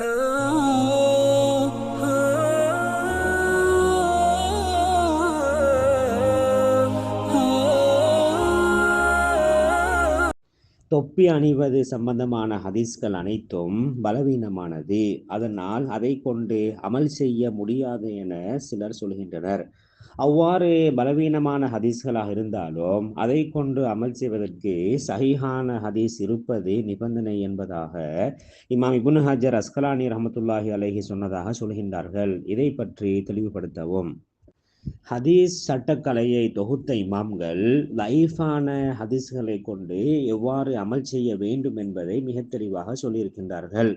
தொப்பி அணிவது சம்பந்தமான ஹதீஸ்கள் அனைத்தும் பலவீனமானது. அதனால் அதை கொண்டு அமல் செய்ய முடியாது என சிலர் சொல்கின்றனர். அவ்வாறு பலவீனமான ஹதீஸ்களாக இருந்தாலும் அதை கொண்டு அமல் செய்வதற்கு சஹிஹான ஹதீஸ் இருப்பது நிபந்தனை என்பதாக இமாம் இபுன் ஹஜர் அஸ்கலானி ரஹமத்துல்லாஹி அலஹி சொன்னதாக சொல்கின்றார்கள். இதை பற்றி தெளிவுபடுத்தவும். ஹதீஸ் சட்டக்கலையை தொகுத்த இமாம்கள் லைஃபான ஹதீஸ்களை கொண்டு எவ்வாறு அமல் செய்ய வேண்டும் என்பதை மிக தெளிவாக சொல்லியிருக்கின்றார்கள்.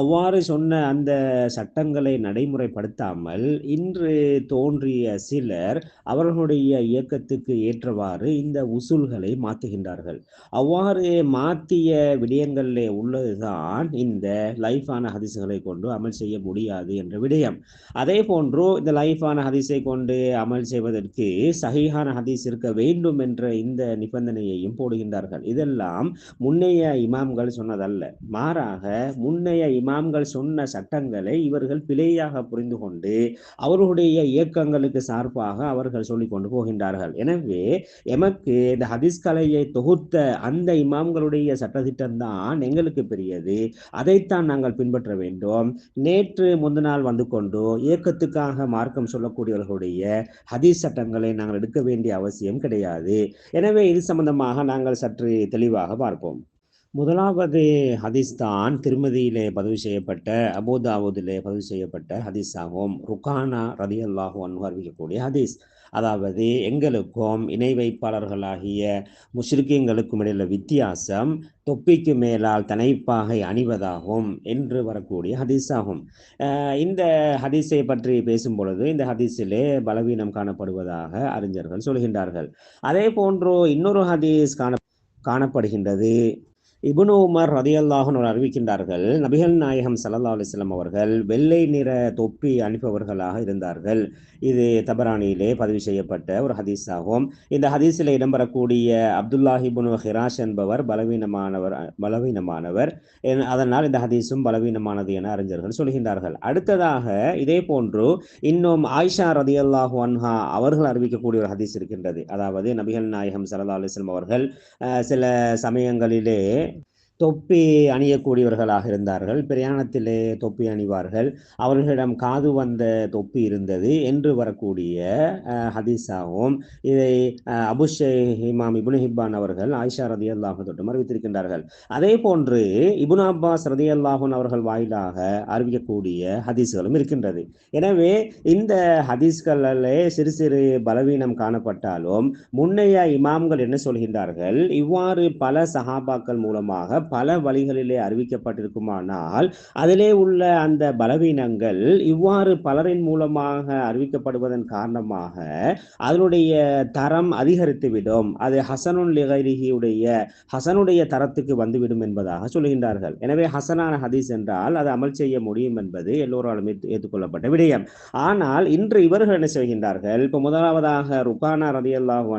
அவ்வாறு சொன்ன அந்த சட்டங்களை நடைமுறைப்படுத்தாமல் இன்று தோன்றிய சிலர் அவர்களுடைய இயக்கத்துக்கு ஏற்றவாறு இந்த உசூல்களை மாற்றுகின்றார்கள். அவ்வாறு மாற்றிய விடயங்களிலே உள்ளதுதான் இந்த லைஃபான ஹதீஸ்களை கொண்டு அமல் செய்ய முடியாது என்ற விடயம். அதே போன்று இந்த லைஃபான ஹதீஸை கொண்டு அமல் செய்வதற்கு சஹீஹான ஹதீஸ் இருக்க வேண்டும் என்ற இந்த நிபந்தனையையும் போடுகின்றார்கள். இதெல்லாம் முன்னைய இமாம்கள் சொன்னதல்ல. மாறாக முன்னைய இமாம்கள் சொன்ன சட்டங்களை இவர்கள் பிழையாக புரிந்து கொண்டு அவர்களுடைய இயக்கங்களுக்கு சார்பாக அவர்கள் சொல்லிக் கொண்டு போகின்றார்கள். எனவே எமக்கு இந்த ஹதீஸ் கலையை தொகுத்த அந்த இமாம்களுடைய சட்டத்திட்டம் தான் எங்களுக்கு பெரியது. அதைத்தான் நாங்கள் பின்பற்ற வேண்டும். நேற்று முந்த நாள் வந்து கொண்டு இயக்கத்துக்காக மார்க்கம் சொல்லக்கூடியவர்களுடைய ஹதீஸ் சட்டங்களை நாங்கள் எடுக்க வேண்டிய அவசியம் கிடையாது. எனவே இது சம்பந்தமாக நாங்கள் சற்று தெளிவாக பார்ப்போம். முதலாவது ஹதீஸ் தான் திருமதியிலே பதிவு செய்யப்பட்ட அபோதாவுதிலே பதிவு செய்யப்பட்ட ஹதீஸ் ஆகும் ருக்கானா ரதி அல்லாஹு அன்பு அறிவிக்கக்கூடிய ஹதீஸ். அதாவது எங்களுக்கும் இணை வைப்பாளர்களாகிய முஷ்ரிக்கங்களுக்கும் இடையில வித்தியாசம் தொப்பிக்கு மேலால் தனைப்பாகை அணிவதாகும் என்று வரக்கூடிய ஹதீஸ் ஆகும் இந்த ஹதீஸை பற்றி பேசும் பொழுது இந்த ஹதீஸிலே பலவீனம் காணப்படுவதாக அறிஞர்கள் சொல்கின்றார்கள். அதே போன்று இன்னொரு ஹதீஸ் காண காணப்படுகின்றது. இபுனு உமர் ரதியல்லாஹன் அறிவிக்கின்றார்கள் நபிகள் நாயகம் சல்லா அலிஸ்லாம் அவர்கள் வெள்ளை நிற தொப்பி அனுப்பவர்களாக இருந்தார்கள். இது தபரானியிலே பதிவு செய்யப்பட்ட ஒரு ஹதீஸ் ஆகும் இந்த ஹதீஸில் இடம்பெறக்கூடிய அப்துல்லாஹிபுனு ஹிராஷ் என்பவர் பலவீனமானவர் பலவீனமானவர். அதனால் இந்த ஹதீஸும் பலவீனமானது என அறிஞர்கள் சொல்கின்றார்கள். அடுத்ததாக இதே போன்று இன்னும் ஆயிஷா ரதியல்லாஹு அன்ஹா அவர்கள் அறிவிக்கக்கூடிய ஒரு ஹதீஸ் இருக்கின்றது. அதாவது நபிகள் நாயகம் சல்லா அலிஸ்லாம் அவர்கள் சில சமயங்களிலே தொப்பி அணியக்கூடியவர்களாக இருந்தார்கள். பிரயாணத்திலே தொப்பி அணிவார்கள். அவர்களிடம் காது வந்த தொப்பி இருந்தது என்று வரக்கூடிய ஹதீஸாகவும் இதை அபுஷே இமாம் இபுன் ஹிப்பான் அவர்கள் ஆயிஷா ரதி அல்லாஹு தொட்டும் அறிவித்திருக்கின்றார்கள். அதே போன்று இபுன் அப்பாஸ் ரதி அல்லாஹூன் அவர்கள் வாயிலாக அறிவிக்கக்கூடிய ஹதீஸ்களும் இருக்கின்றது. எனவே இந்த ஹதீஸ்களிலே சிறு சிறு பலவீனம் காணப்பட்டாலும் முன்னைய இமாம்கள் என்ன சொல்கின்றார்கள்? இவ்வாறு பல சஹாபாக்கள் மூலமாக பல வழிகளிலே அறிவிக்கப்பட்டிருக்குமானால் அதிலே உள்ள அந்த பலவீனங்கள் இவ்வாறு பலரின் மூலமாக அறிவிக்கப்படுவதன் காரணமாக அதனுடைய தரம் அதிகரித்துவிடும். அது ஹசனுன் லிகரிகியுடைய ஹசனுடைய தரத்துக்கு வந்துவிடும் என்பதாக சொல்கின்றார்கள். எனவே ஹசனான ஹதீஸ் என்றால் அது அமல் செய்ய முடியும் என்பது எல்லோராலும் ஏற்றுக்கொள்ளப்பட்ட விடயம். ஆனால் இன்று இவர்கள் என்ன செய்கின்றார்கள்? இப்போ முதலாவதாக ருக்கானா ரதி அல்லாஹ்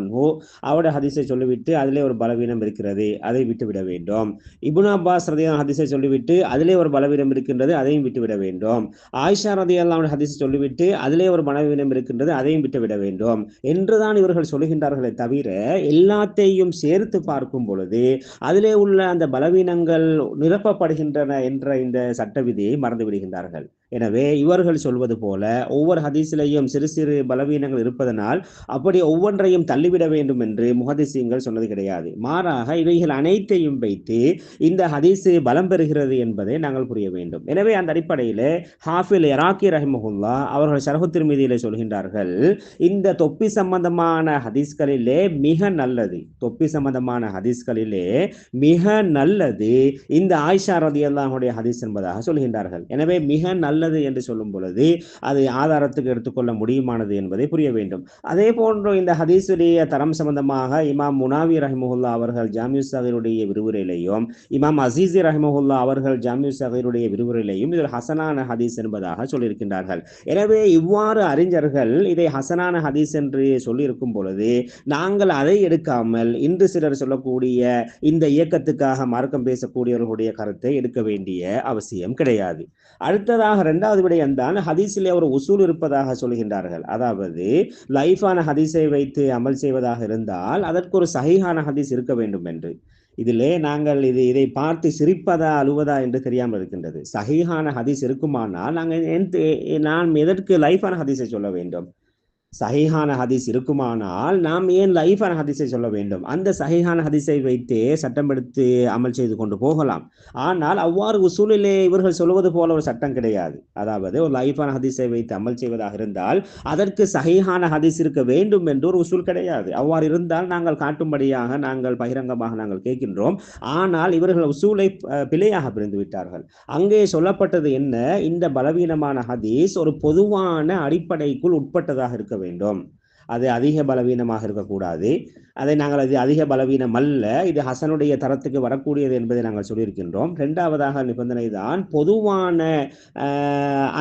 அவருடைய ஹதீஸை சொல்லிவிட்டு அதிலே ஒரு பலவீனம் இருக்கிறது. அதை விட்டுவிட வேண்டும். இபுன் அப்பாஸ் ரதியான ஹதீஸை சொல்லிவிட்டு அதிலே ஒரு பலவீனம் இருக்கின்றது அதையும் விட்டுவிட வேண்டும். ஆயிஷா ரதி ஹதீஸை சொல்லிவிட்டு அதிலே ஒரு பலவீனம் இருக்கின்றது அதையும் விட்டுவிட வேண்டும். என்றுதான் இவர்கள் சொல்கின்றார்களே தவிர எல்லாத்தையும் சேர்த்து பார்க்கும் பொழுது அதிலே உள்ள அந்த பலவீனங்கள் நிரப்பப்படுகின்றன என்ற இந்த சட்ட விதியை மறந்து விடுகின்றார்கள் எனவே இவர்கள் சொல்வது போல ஒவ்வொரு ஹதீஸிலையும் சிறு சிறு பலவீனங்கள் இருப்பதனால் அப்படி ஒவ்வொன்றையும் தள்ளிவிட வேண்டும் என்று முஹதிசியங்கள் சொன்னது கிடையாது. மாறாக இவைகள் அனைத்தையும் வைத்து இந்த ஹதீஸு பலம் பெறுகிறது என்பதை நாங்கள் புரிய வேண்டும். எனவே அந்த அடிப்படையில் ஹாஃபில் எராக்கி ரஹிமஹுல்லா அவர்கள் ஷரஹு திருமதியிலே சொல்கின்றார்கள் இந்த தொப்பி சம்பந்தமான ஹதீஸ்களிலே மிக நல்லது தொப்பி சம்பந்தமான ஹதீஸ்களிலே மிக நல்லது இந்த ஆயிஷா ரதி அல்லாஹுடைய ஹதீஸ் என்பதாக சொல்கின்றார்கள். எனவே மிக நல்ல நல்லது என்று சொல்லும் பொழுது அது ஆதாரத்துக்கு எடுத்துக்கொள்ள முடியுமானது என்பதை புரிய வேண்டும். அதே போன்று இந்த ஹதீஸுடைய தரம் சம்பந்தமாக இமாம் முனாவி ரஹிமுல்லா அவர்கள் ஜாமியு சகருடைய விரிவுரையிலையும் இமாம் அசீசி ரஹிமுல்லா அவர்கள் ஜாமியு சகருடைய விரிவுரையிலையும் இதில் ஹசனான ஹதீஸ் என்பதாக சொல்லியிருக்கின்றார்கள். எனவே இவ்வாறு அறிஞர்கள் இதை ஹசனான ஹதீஸ் என்று சொல்லியிருக்கும் பொழுது நாங்கள் அதை எடுக்காமல் இன்று சிலர் சொல்லக்கூடிய இந்த இயக்கத்துக்காக மார்க்கம் பேசக்கூடியவர்களுடைய கருத்தை எடுக்க வேண்டிய அவசியம் கிடையாது. அடுத்ததாக ரெண்டாவது விடயம் தான் ஹதீஸிலே ஒரு உசூல் இருப்பதாக சொல்கின்றார்கள். அதாவது லைஃபான ஹதீஸை வைத்து அமல் செய்வதாக இருந்தால் அதற்கு ஒரு சகிஹான ஹதீஸ் இருக்க வேண்டும் என்று. இதிலே நாங்கள் இது இதை பார்த்து சிரிப்பதா அழுவதா என்று தெரியாமல் இருக்கின்றது. சகிஹான ஹதீஸ் இருக்குமானால் நாங்கள் நான் எதற்கு லைஃபான ஹதீஸை சொல்ல வேண்டும்? சஹிஹான ஹதீஸ் இருக்குமானால் நாம் ஏன் லைஃபான ஹதீஸை சொல்ல வேண்டும்? அந்த சஹிஹான ஹதீஸை வைத்தே சட்டம் எடுத்து அமல் செய்து கொண்டு போகலாம். ஆனால் அவ்வாறு உசூலிலே இவர்கள் சொல்வது போல ஒரு சட்டம் கிடையாது. அதாவது ஒரு லைஃபான ஹதீஸை வைத்து அமல் செய்வதாக இருந்தால் அதற்கு சஹிஹான ஹதீஸ் இருக்க வேண்டும் என்று ஒரு உசூல் கிடையாது. அவ்வாறு இருந்தால் நாங்கள் காட்டும்படியாக நாங்கள் பகிரங்கமாக நாங்கள் கேட்கின்றோம். ஆனால் இவர்கள் உசூலை பிழையாக பிரிந்து விட்டார்கள். அங்கே சொல்லப்பட்டது என்ன? இந்த பலவீனமான ஹதீஸ் ஒரு பொதுவான அடிப்படைக்குள் உட்பட்டதாக இருக்க வேண்டும் வேண்டும். அது அதிக பலவீனமாக இருக்கக்கூடாது. அதை நாங்கள் அது அதிக பலவீனம் அல்ல இது ஹசனுடைய தரத்துக்கு வரக்கூடியது என்பதை நாங்கள் சொல்லியிருக்கின்றோம். இரண்டாவதாக நிபந்தனை தான் பொதுவான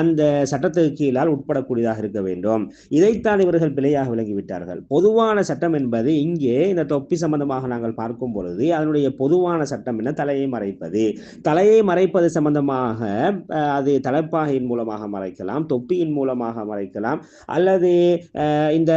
அந்த சட்டத்துக்கு கீழால் உட்படக்கூடியதாக இருக்க வேண்டும். இதைத்தான் இவர்கள் பிழையாக விளங்கிவிட்டார்கள். பொதுவான சட்டம் என்பது இங்கே இந்த தொப்பி சம்பந்தமாக நாங்கள் பார்க்கும் பொழுது அதனுடைய பொதுவான சட்டம் என்ன? தலையை மறைப்பது. தலையை மறைப்பது சம்பந்தமாக அது தலைப்பாகையின் மூலமாக மறைக்கலாம் தொப்பியின் மூலமாக மறைக்கலாம். அல்லது இந்த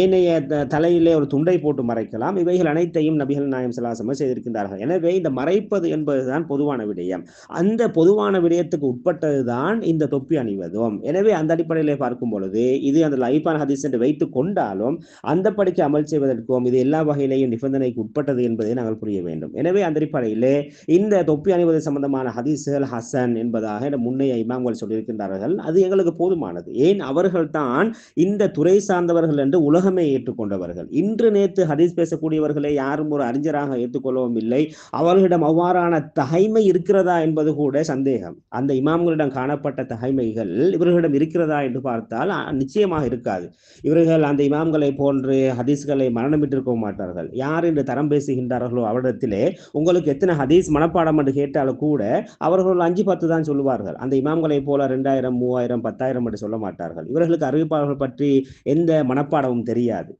ஏனைய தலையிலே ஒரு துண்டை போட்டு மறைக்கலாம். இவைகள் அனைத்தையும் நபிகள் நாயம் சலாசம செய்திருக்கின்றார்கள். எனவே இந்த மறைப்பது என்பதுதான் பொதுவான விடயம். அந்த பொதுவான விடயத்துக்கு உட்பட்டதுதான் இந்த தொப்பி அணிவதும். எனவே அந்த அடிப்படையிலே பார்க்கும் பொழுது இது அந்த லைஃபான ஹதீஸ் என்று வைத்துக் கொண்டாலும் அந்த படிக்கு அமல் செய்வதற்கும் இது எல்லா வகையிலேயும் நிபந்தனைக்கு உட்பட்டது என்பதை நாங்கள் புரிய வேண்டும். எனவே அந்த அடிப்படையிலே இந்த தொப்பி அணிவது சம்பந்தமான ஹதீசுகள் ஹசன் என்பதாக முன்னைய இமாம்கள் சொல்லியிருக்கின்றார்கள். அது எங்களுக்கு போதுமானது. ஏன்? அவர்கள் தான் இந்த துறை சார்ந்தவர்கள் என்று உலகமே ஏற்றுக்கொண்டவர்கள். இன்று நேற்று ஹதீஸ் பேசக்கூடியவர்களை யாரும் ஒரு அறிஞராக ஏற்றுக்கொள்ளவும் இல்லை. அவர்களிடம் அவ்வாறான தகைமை இருக்கிறதா என்பது கூட சந்தேகம். அந்த இமாம்களிடம் காணப்பட்ட தகைமைகள் இவர்களிடம் இருக்கிறதா என்று பார்த்தால் நிச்சயமாக இருக்காது. இவர்கள் அந்த இமாம்களை போன்று ஹதீஸ்களை மரணமிட்டிருக்க மாட்டார்கள். யார் என்று தரம் பேசுகின்றார்களோ அவரிடத்திலே உங்களுக்கு எத்தனை ஹதீஸ் மனப்பாடம் என்று கேட்டாலும் கூட அவர்கள் அஞ்சு பத்து தான் சொல்லுவார்கள். அந்த இமாம்களை போல ரெண்டாயிரம் மூவாயிரம் பத்தாயிரம் என்று சொல்ல மாட்டார்கள். இவர்களுக்கு அறிவிப்பாளர்கள் பற்றி எந்த மனப்பாடம் மனப்பாடமும் தெரியாது.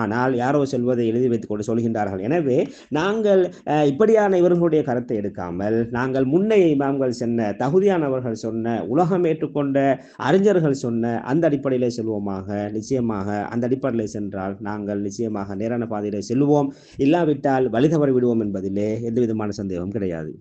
ஆனால் யாரோ செல்வதை எழுதி வைத்துக் கொண்டு சொல்கின்றார்கள். எனவே நாங்கள் இப்படியான இவர்களுடைய கருத்தை எடுக்காமல் நாங்கள் முன்னைய இமாம்கள் சொன்ன தகுதியானவர்கள் சொன்ன உலகம் ஏற்றுக்கொண்ட அறிஞர்கள் சொன்ன அந்த அடிப்படையிலே செல்வோமாக நிச்சயமாக அந்த அடிப்படையில் சென்றால் நாங்கள் நிச்சயமாக நேரான பாதையிலே செல்வோம் இல்லாவிட்டால் வழி தவறி விடுவோம் என்பதிலே எந்த விதமான சந்தேகம் கிடையாது.